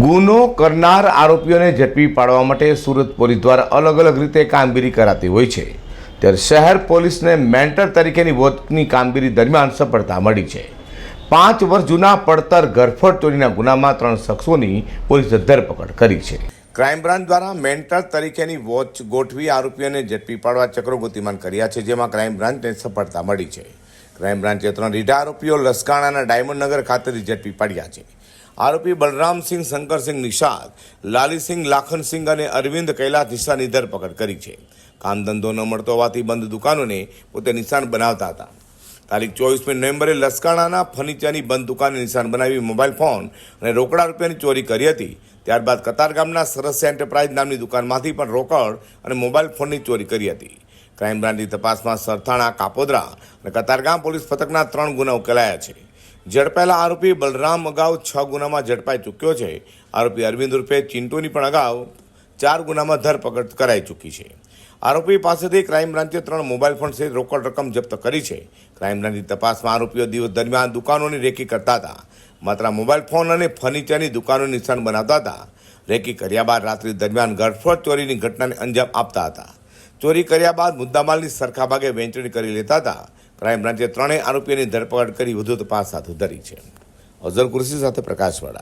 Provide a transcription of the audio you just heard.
ગુનો કરનાર આરોપીઓને ઝડપી પાડવા માટે સુરત પોલીસ દ્વારા અલગ અલગ રીતે કામગીરી કરાતી હોય છે. ત્યારે શહેર પોલીસને મેન્ટર તરીકેની વોચની કામગીરી દરમિયાન સફળતા મળી છે. પાંચ વર્ષ જૂના પડતર ગરફડ ચોરીના ગુનામાં ત્રણ શખ્સોની પોલીસે ધરપકડ કરી છે. ક્રાઇમ બ્રાન્ચ દ્વારા મેન્ટર તરીકેની વોચ ગોઠવી આરોપીઓને ઝડપી પાડવા ચક્રો ગતિમાન કર્યા છે, જેમાં ક્રાઇમ બ્રાન્ચને સફળતા મળી છે. ક્રાઇમ બ્રાન્ચે ત્રણ રીઢા આરોપીઓ લસકાણાના ડાયમંડ નગર ખાતેથી ઝડપી પાડ્યા છે. આરોપી બલરામસિંહ શંકરસિંહ નિષાદ લાલીસિંહ લાખનસિંહ અને અરવિંદ કૈલાસ નિશાની ધરપકડ કરી છે. કામ ધંધો ન મળતો હોવાથી બંધ દુકાનોને પોતે નિશાન બનાવતા હતા. તારીખ ચોવીસમી નવેમ્બરે લસકાણાના ફર્નિચરની બંધ દુકાને નિશાન બનાવી મોબાઈલ ફોન અને રોકડા રૂપિયાની ચોરી કરી હતી. ત્યારબાદ કતારગામના સરસ્યા એન્ટરપ્રાઇઝ નામની દુકાનમાંથી પણ રોકડ અને મોબાઈલ ફોનની ચોરી કરી હતી. ક્રાઇમ બ્રાન્ચની તપાસમાં સરથાણા, કાપોદરા અને કતારગામ પોલીસ પથકના ત્રણ ગુના ઉકેલાયા છે. ઝડપાયેલા આરોપી બલરામ અગાઉ છ ગુનામાં ઝડપાઈ ચૂક્યો છે. આરોપી અરવિંદ રૂપે ચિંટુની પણ અગાઉ ચાર ગુનામાં ધરપકડ કરાઈ ચૂકી છે. આરોપી પાસેથી ક્રાઇમ બ્રાન્ચે ત્રણ મોબાઈલ ફોન સહિત રોકડ રકમ જપ્ત કરી છે. ક્રાઇમ બ્રાન્ચની તપાસમાં આરોપીઓ દિવસ દરમિયાન દુકાનોની રેકી કરતા હતા. માત્ર મોબાઈલ ફોન અને ફર્નિચરની દુકાનોનું નિશાન બનાવતા હતા. રેકી કર્યા બાદ રાત્રિ દરમિયાન ગરફોડ ચોરીની ઘટનાને અંજામ આપતા હતા. ચોરી કર્યા બાદ મુદ્દામાલની સરખા ભાગે વહેંચણી કરી લેતા હતા. ક્રાઇમ બ્રાન્ચે ત્રણેય આરોપીઓની ધરપકડ કરી વધુ તપાસ હાથ ધરી છે. અઝર કુરશી સાથે પ્રકાશવાળા.